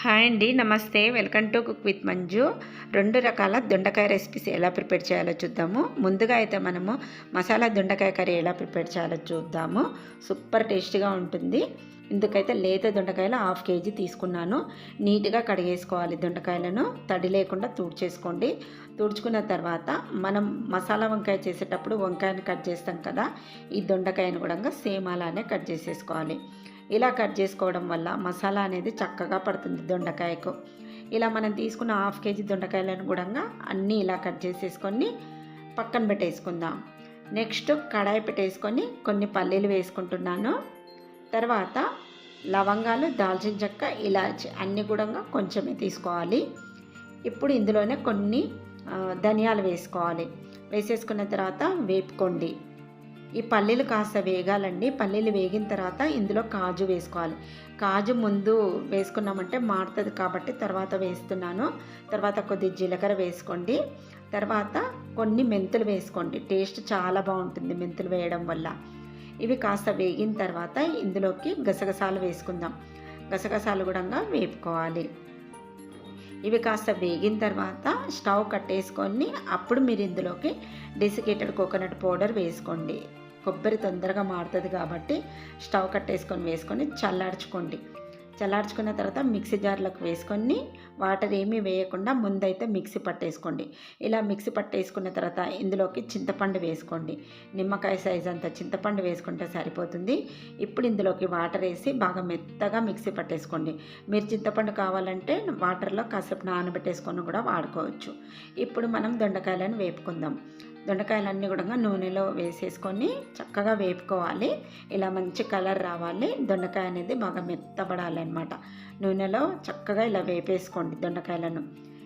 Hi అండి నమస్తే. Welcome to cook with Manju. రెండు రకాల దొండకాయ రెసిపీస్ ఎలా ప్రిపేర్ చేయాలో చూద్దాము. ముందుగా అయితే మనము మసాలా దొండకాయ కర్రీ ఎలా ప్రిపేర్ చేయాలో చూద్దాము. సూపర్ టేస్టీగా ఉంటుంది. ఇందుకైతే లేత దొండకాయలు హాఫ్ కేజీ తీసుకున్నాను. నీట్గా కడిగేసుకోవాలి దొండకాయలను. తడి లేకుండా తుడిచేసుకోండి. తుడుచుకున్న తర్వాత మనం మసాలా వంకాయ చేసేటప్పుడు వంకాయని కట్ చేస్తాం కదా ఈ దొండకాయను కూడా సేమ్ అలానే కట్ చేసేసుకోవాలి. ఇలా కట్ చేసుకోవడం వల్ల మసాలా అనేది చక్కగా పడుతుంది దొండకాయకు. ఇలా మనం తీసుకున్న హాఫ్ కేజీ దొండకాయలను కూడా అన్నీ ఇలా కట్ చేసేసుకొని పక్కన పెట్టేసుకుందాం. నెక్స్ట్ కడాయి పెట్టేసుకొని కొన్ని పల్లీలు వేసుకుంటున్నాను. తర్వాత లవంగాలు దాల్చిన చెక్క ఇలాచి అన్నీ కూడా కొంచెమే తీసుకోవాలి. ఇప్పుడు ఇందులోనే కొన్ని ధనియాలు వేసుకోవాలి. వేసేసుకున్న తర్వాత వేపుకోండి. ఈ పల్లీలు కాస్త వేగాలండి. పల్లీలు వేగిన తర్వాత ఇందులో కాజు వేసుకోవాలి. కాజు ముందు వేసుకున్నామంటే మారుతుంది కాబట్టి తర్వాత వేస్తున్నాను. తర్వాత కొద్ది జీలకర్ర వేసుకోండి. తర్వాత కొన్ని మెంతులు వేసుకోండి. టేస్ట్ చాలా బాగుంటుంది మెంతులు వేయడం వల్ల. ఇవి కాస్త వేగిన తర్వాత ఇందులోకి గసగసాలు వేసుకుందాం. గసగసాలు కూడా వేపుకోవాలి. ఇవి కాస్త వేగిన తర్వాత స్టవ్ కట్టేసుకొని అప్పుడు మీరు ఇందులోకి డెసికేటెడ్ కోకోనట్ పౌడర్ వేసుకోండి. కొబ్బరి తొందరగా మారుతుంది కాబట్టి స్టవ్ కట్టేసుకొని వేసుకొని చల్లార్చుకోండి. చల్లార్చుకున్న తర్వాత మిక్సీ జార్లకు వేసుకొని వాటర్ ఏమీ వేయకుండా ముందైతే మిక్సీ పట్టేసుకోండి. ఇలా మిక్సీ పట్టేసుకున్న తర్వాత ఇందులోకి చింతపండు వేసుకోండి. నిమ్మకాయ సైజ్ అంత చింతపండు వేసుకుంటే సరిపోతుంది. ఇప్పుడు ఇందులోకి వాటర్ వేసి బాగా మెత్తగా మిక్సీ పట్టేసుకోండి. మీరు చింతపండు కావాలంటే వాటర్లో కాసేపు నానబెట్టేసుకొని కూడా వాడుకోవచ్చు. ఇప్పుడు మనం దొండకాయలను వేపుకుందాం. దొండకాయలన్నీ కూడా నూనెలో వేసేసుకొని చక్కగా వేపుకోవాలి. ఇలా మంచి కలర్ రావాలి. దొండకాయ అనేది బాగా మెత్తబడాలి అనమాట నూనెలో చక్కగా ఇలా వేపేసుకోండి దొండకాయలను.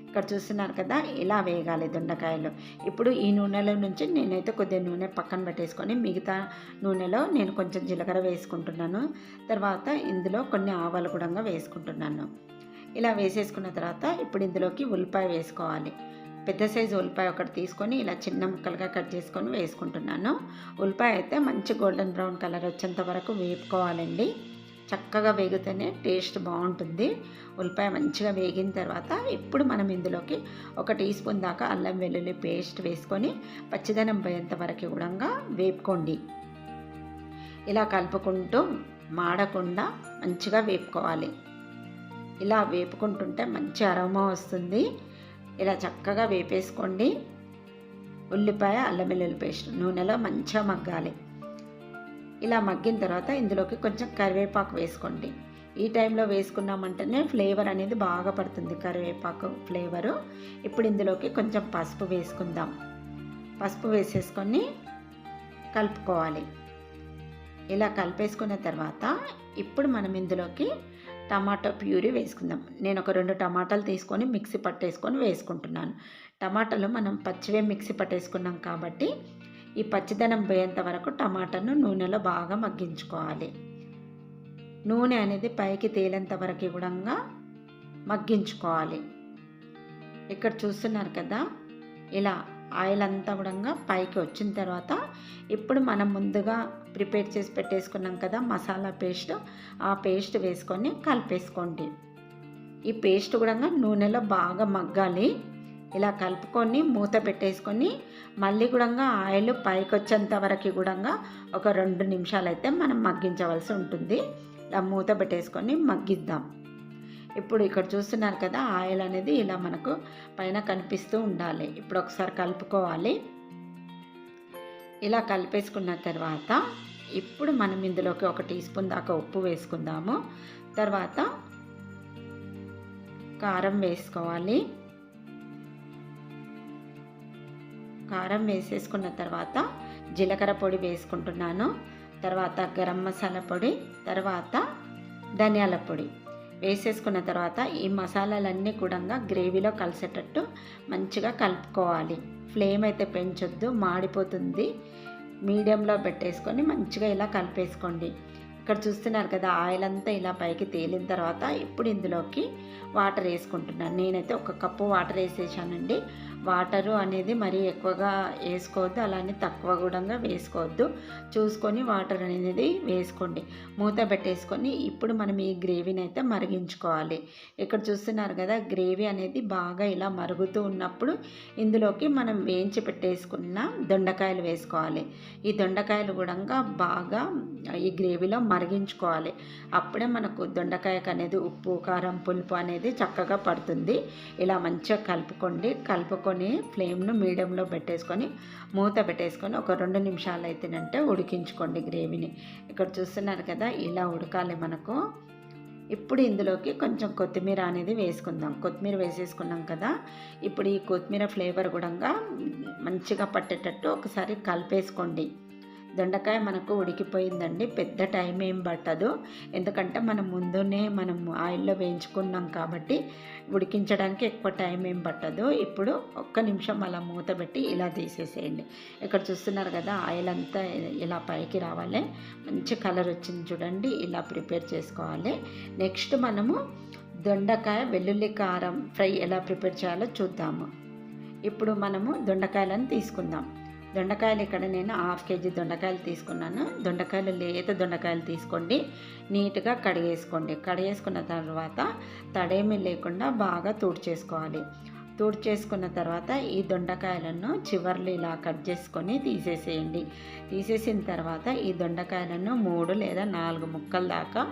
ఇక్కడ చూస్తున్నారు కదా ఇలా వేగాలి దొండకాయలు. ఇప్పుడు ఈ నూనెలో నుంచి నేనైతే కొద్దిగా నూనె పక్కన పెట్టేసుకొని మిగతా నూనెలో నేను కొంచెం జీలకర్ర వేసుకుంటున్నాను. తర్వాత ఇందులో కొన్ని ఆవాలు కూడా వేసుకుంటున్నాను. ఇలా వేసేసుకున్న తర్వాత ఇప్పుడు ఇందులోకి ఉల్లిపాయ వేసుకోవాలి. పెద్ద సైజు ఉల్లిపాయ ఒకటి తీసుకొని ఇలా చిన్న ముక్కలుగా కట్ చేసుకొని వేసుకుంటున్నాను. ఉల్లిపాయ అయితే మంచి గోల్డెన్ బ్రౌన్ కలర్ వచ్చేంత వరకు వేపుకోవాలండి. చక్కగా వేగితేనే టేస్ట్ బాగుంటుంది. ఉల్లిపాయ మంచిగా వేగిన తర్వాత ఇప్పుడు మనం ఇందులోకి ఒక టీ స్పూన్ దాకా అల్లం వెల్లుల్లి పేస్ట్ వేసుకొని పచ్చిదనం పోయేంత వరకు కూడా వేపుకోండి. ఇలా కలుపుకుంటూ మాడకుండా మంచిగా వేపుకోవాలి. ఇలా వేపుకుంటుంటే మంచి అరోమా వస్తుంది. ఇలా చక్కగా వేపేసుకోండి. ఉల్లిపాయ అల్లం వెల్లుల్లి పేస్ట్ నూనెలో మంచిగా మగ్గాలి. ఇలా మగ్గిన తర్వాత ఇందులోకి కొంచెం కరివేపాకు వేసుకోండి. ఈ టైంలో వేసుకున్నామంటేనే ఫ్లేవర్ అనేది బాగా పడుతుంది. కరివేపాకు ఫ్లేవరు. ఇప్పుడు ఇందులోకి కొంచెం పసుపు వేసుకుందాం. పసుపు వేసేసుకొని కలుపుకోవాలి. ఇలా కలిపేసుకున్న తర్వాత ఇప్పుడు మనం ఇందులోకి టమాటో ప్యూరీ వేసుకుందాం. నేను ఒక రెండు టమాటాలు తీసుకొని మిక్సీ పట్టేసుకొని వేసుకుంటున్నాను. టమాటాలు మనం పచ్చివే మిక్సీ పట్టేసుకున్నాం కాబట్టి ఈ పచ్చిదనం పోయేంత వరకు టమాటాను నూనెలో బాగా మగ్గించుకోవాలి. నూనె అనేది పైకి తేలేంత వరకు కూడా మగ్గించుకోవాలి. ఇక్కడ చూస్తున్నారు కదా ఇలా ఆయిల్ అంతా కూడా పైకి వచ్చిన తర్వాత ఇప్పుడు మనం ముందుగా ప్రిపేర్ చేసి పెట్టేసుకున్నాం కదా మసాలా పేస్ట్ ఆ పేస్ట్ వేసుకొని కలిపేసుకోండి. ఈ పేస్ట్ కూడా నూనెలో బాగా మగ్గాలి. ఇలా కలుపుకొని మూత పెట్టేసుకొని మళ్ళీ కూడా ఆయిల్ పైకి వచ్చేంత వరకు కూడా ఒక రెండు నిమిషాలు అయితే మనం మగ్గించవలసి ఉంటుంది. ఇలా మూత పెట్టేసుకొని మగ్గిద్దాం. ఇప్పుడు ఇక్కడ చూస్తున్నారు కదా ఆయిల్ అనేది ఇలా మనకు పైన కనిపిస్తూ ఉండాలి. ఇప్పుడు ఒకసారి కలుపుకోవాలి. ఇలా కలిపేసుకున్న తర్వాత ఇప్పుడు మనం ఇందులోకి ఒక టీ స్పూన్ దాకా ఉప్పు వేసుకుందాము. తర్వాత కారం వేసుకోవాలి. కారం వేసేసుకున్న తర్వాత జీలకర్ర పొడి వేసుకుంటున్నాను. తర్వాత గరం మసాలా పొడి తర్వాత ధనియాల పొడి. వేసేసుకున్న తర్వాత ఈ మసాలాలన్నీ కూడా గ్రేవీలో కలిసేటట్టు మంచిగా కలుపుకోవాలి. ఫ్లేమ్ అయితే పెంచొద్దు మాడిపోతుంది. మీడియంలో పెట్టేసుకొని మంచిగా ఇలా కలిపేసుకోండి. ఇక్కడ చూస్తున్నారు కదా ఆయిల్ అంతా ఇలా పైకి తేలిన తర్వాత ఇప్పుడు ఇందులోకి వాటర్ వేసుకుంటున్నాను. నేనైతే ఒక కప్పు వాటర్ వేసేసానండి. వాటరు అనేది మరీ ఎక్కువగా వేసుకోవద్దు అలానే తక్కువ కూడా వేసుకోవద్దు. చూసుకొని వాటర్ అనేది వేసుకోండి. మూత పెట్టేసుకొని ఇప్పుడు మనం ఈ గ్రేవీని అయితే మరిగించుకోవాలి. ఇక్కడ చూస్తున్నారు కదా గ్రేవీ అనేది బాగా ఇలా మరుగుతూ ఉన్నప్పుడు ఇందులోకి మనం వేయించి పెట్టేసుకున్న దొండకాయలు వేసుకోవాలి. ఈ దొండకాయలు కూడా బాగా ఈ గ్రేవీలో మరిగించుకోవాలి. అప్పుడే మనకు దొండకాయకు అనేది ఉప్పు కారం పులుపు అనేది చక్కగా పడుతుంది. ఇలా మంచిగా కలుపుకోండి. కలుపుకొని ఫ్లేమ్ను మీడియంలో పెట్టేసుకొని మూత పెట్టేసుకొని ఒక రెండు నిమిషాలు అయితేనంటే ఉడికించుకోండి గ్రేవీని. ఇక్కడ చూస్తున్నారు కదా ఇలా ఉడకాలి మనకు. ఇప్పుడు ఇందులోకి కొంచెం కొత్తిమీర అనేది వేసుకుందాం. కొత్తిమీర వేసేసుకున్నాం కదా ఇప్పుడు ఈ కొత్తిమీర ఫ్లేవర్ కూడా మంచిగా పట్టేటట్టు ఒకసారి కలిపేసుకోండి. దొండకాయ మనకు ఉడికిపోయిందండి. పెద్ద టైం ఏం పట్టదు. ఎందుకంటే మనం ముందునే మనం ఆయిల్లో వేయించుకున్నాం కాబట్టి ఉడికించడానికి ఎక్కువ టైం ఏం పట్టదు. ఇప్పుడు ఒక్క నిమిషం అలా మూత పెట్టి ఇలా తీసేసేయండి. ఇక్కడ చూస్తున్నారు కదా ఆయిల్ అంతా ఇలా పైకి రావాలి. మంచి కలర్ వచ్చింది చూడండి. ఇలా ప్రిపేర్ చేసుకోవాలి. నెక్స్ట్ మనము దొండకాయ వెల్లుల్లి కారం ఫ్రై ఎలా ప్రిపేర్ చేయాలో చూద్దాము. ఇప్పుడు మనము దొండకాయలను తీసుకుందాం. దొండకాయలు ఇక్కడ నేను హాఫ్ కేజీ దొండకాయలు తీసుకున్నాను. దొండకాయలు లేత దొండకాయలు తీసుకోండి. నీట్గా కడిగేసుకోండి. కడిగేసుకున్న తర్వాత తడేమి లేకుండా బాగా తుడిచేసుకోవాలి. చేసుకున్న తర్వాత ఈ దొండకాయలను చివర్లు ఇలా కట్ చేసుకొని తీసేసేయండి. తీసేసిన తర్వాత ఈ దొండకాయలను మూడు లేదా నాలుగు ముక్కల దాకా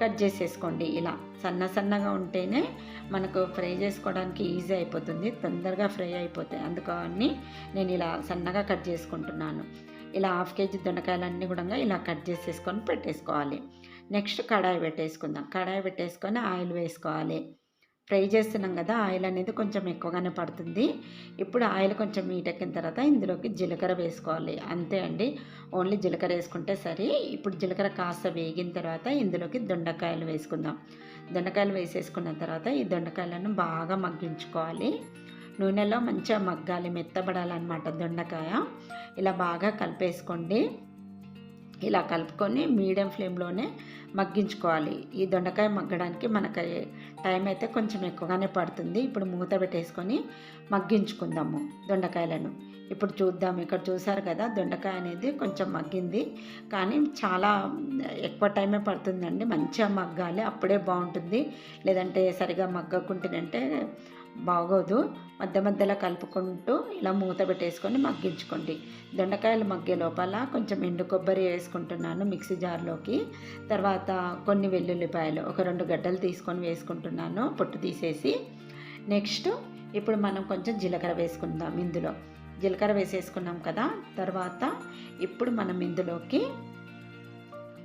కట్ చేసేసుకోండి. ఇలా సన్న సన్నగా ఉంటేనే మనకు ఫ్రై చేసుకోవడానికి ఈజీ అయిపోతుంది తొందరగా ఫ్రై అయిపోతాయి. అందుకని నేను ఇలా సన్నగా కట్ చేసుకుంటున్నాను. ఇలా హాఫ్ కేజీ దొండకాయలన్నీ కూడా ఇలా కట్ చేసేసుకొని పెట్టేసుకోవాలి. నెక్స్ట్ కడాయి పెట్టేసుకుందాం. కడాయి పెట్టేసుకొని ఆయిల్ వేసుకోవాలి. ఫ్రై చేస్తున్నాం కదా ఆయిల్ అనేది కొంచెం ఎక్కువగానే పడుతుంది. ఇప్పుడు ఆయిల్ కొంచెం మీటెక్కిన తర్వాత ఇందులోకి జీలకర్ర వేసుకోవాలి. అంతే అండి. ఓన్లీ జీలకర్ర వేసుకుంటే సరే. ఇప్పుడు జీలకర్ర కాస్త వేగిన తర్వాత ఇందులోకి దొండకాయలు వేసుకుందాం. దొండకాయలు వేసేసుకున్న తర్వాత ఈ దొండకాయలను బాగా మగ్గించుకోవాలి. నూనెలో మంచిగా మగ్గాలి మెత్తబడాలన్నమాట దొండకాయ. ఇలా బాగా కలిపేసుకోండి. ఇలా కలుపుకొని మీడియం ఫ్లేమ్లోనే మగ్గించుకోవాలి. ఈ దొండకాయ మగ్గడానికి మనకి టైం అయితే కొంచెం ఎక్కువగానే పడుతుంది. ఇప్పుడు మూత పెట్టేసుకొని మగ్గించుకుందాము దొండకాయలను. ఇప్పుడు చూద్దాం. ఇక్కడ చూసారు కదా దొండకాయ అనేది కొంచెం మగ్గింది. కానీ చాలా ఎక్కువ టైమే పడుతుందండి. మంచిగా మగ్గాలి అప్పుడే బాగుంటుంది. లేదంటే సరిగా మగ్గకుంటేనంటే బాగోదు. మధ్య మధ్యలో కలుపుకుంటూ ఇలా మూత పెట్టేసుకొని మగ్గించుకోండి. దొండకాయలు మగ్గే లోపల కొంచెం ఎండు కొబ్బరి వేసుకుంటున్నాను మిక్సీ జార్లోకి. తర్వాత కొన్ని వెల్లుల్లిపాయలు ఒక రెండు గడ్డలు తీసుకొని వేసుకుంటున్నాను పొట్టు తీసేసి. నెక్స్ట్ ఇప్పుడు మనం కొంచెం జీలకర్ర వేసుకుందాం ఇందులో. జీలకర్ర వేసేసుకున్నాం కదా తర్వాత ఇప్పుడు మనం ఇందులోకి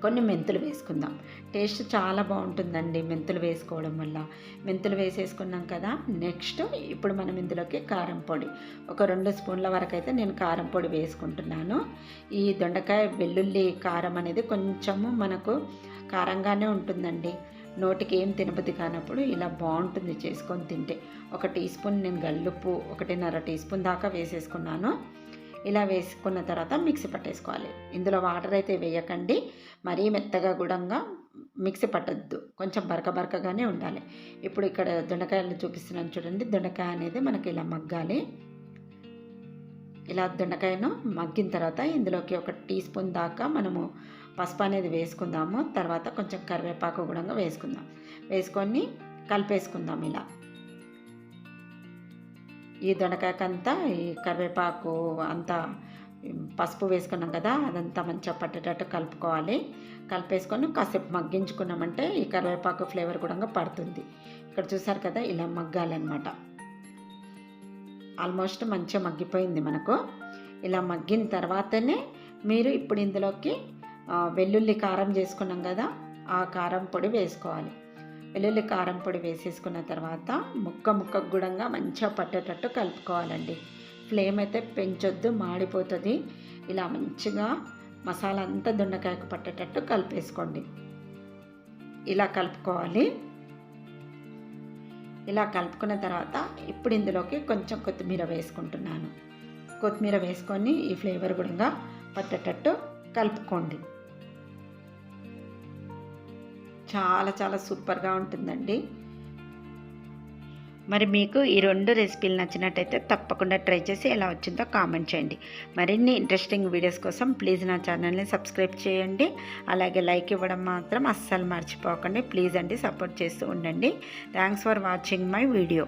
కొన్ని మెంతులు వేసుకుందాం. టేస్ట్ చాలా బాగుంటుందండి మెంతులు వేసుకోవడం వల్ల. మెంతులు వేసేసుకున్నాం కదా నెక్స్ట్ ఇప్పుడు మనం ఇందులోకి కారం పొడి. ఒక రెండు స్పూన్ల వరకు అయితే నేను కారం పొడి వేసుకుంటున్నాను. ఈ దొండకాయ వెల్లుల్లి కారం అనేది కొంచెము మనకు కారంగానే ఉంటుందండి. నోటికి ఏం తినబుద్ధి కానప్పుడు ఇలా బాగుంటుంది చేసుకొని తింటే. ఒక టీ స్పూన్ నేను గల్లుప్పు ఒకటిన్నర టీ స్పూన్ దాకా వేసేసుకున్నాను. ఇలా వేసుకున్న తర్వాత మిక్సీ పట్టేసుకోవాలి. ఇందులో వాటర్ అయితే వేయకండి. మరీ మెత్తగా కూడా మిక్సీ పట్టద్దు. కొంచెం బరక బరకగానే ఉండాలి. ఇప్పుడు ఇక్కడ దొండకాయలు చూపిస్తున్నాను చూడండి. దొండకాయ అనేది మనకి ఇలా మగ్గాలి. ఇలా దొండకాయను మగ్గిన తర్వాత ఇందులోకి ఒక టీ స్పూన్ దాకా మనము పసుపు అనేది వేసుకుందాము. తర్వాత కొంచెం కరివేపాకు కూడా వేసుకుందాం. వేసుకొని కలిపేసుకుందాం ఇలా. ఈ దొండకాయకంతా ఈ కరివేపాకు అంతా పసుపు వేసుకున్నాం కదా అదంతా మంచిగా పట్టేటట్టు కలుపుకోవాలి. కలిపేసుకొని కాసేపు మగ్గించుకున్నామంటే ఈ కరివేపాకు ఫ్లేవర్ కూడా పడుతుంది. ఇక్కడ చూసారు కదా ఇలా మగ్గాలన్నమాట. ఆల్మోస్ట్ మంచిగా మగ్గిపోయింది మనకు. ఇలా మగ్గిన తర్వాతనే మీరు ఇప్పుడు ఇందులోకి వెల్లుల్లి కారం చేసుకున్నాం కదా ఆ కారం పొడి వేసుకోవాలి. వెల్లుల్లి కారం పొడి వేసేసుకున్న తర్వాత ముక్క ముక్క గుడంగా మంచిగా పట్టేటట్టు కలుపుకోవాలండి. ఫ్లేమ్ అయితే పెంచొద్దు మాడిపోతుంది. ఇలా మంచిగా మసాలా అంతా దొండకాయకు పట్టేటట్టు కలిపేసుకోండి. ఇలా కలుపుకోవాలి. ఇలా కలుపుకున్న తర్వాత ఇప్పుడు ఇందులోకి కొంచెం కొత్తిమీర వేసుకుంటున్నాను. కొత్తిమీర వేసుకొని ఈ ఫ్లేవర్ కూడా పట్టేటట్టు కలుపుకోండి. చాలా చాలా సూపర్గా ఉంటుందండి. మరి మీకు ఈ రెండు రెసిపీలు నచ్చినట్టయితే తప్పకుండా ట్రై చేసి ఎలా వచ్చిందో కామెంట్ చేయండి. మరిన్ని ఇంట్రెస్టింగ్ వీడియోస్ కోసం ప్లీజ్ నా ఛానల్ని సబ్స్క్రైబ్ చేయండి. అలాగే లైక్ ఇవ్వడం మాత్రం అస్సలు మర్చిపోకండి. ప్లీజ్ అండి సపోర్ట్ చేస్తూ ఉండండి. Thanks for watching my video.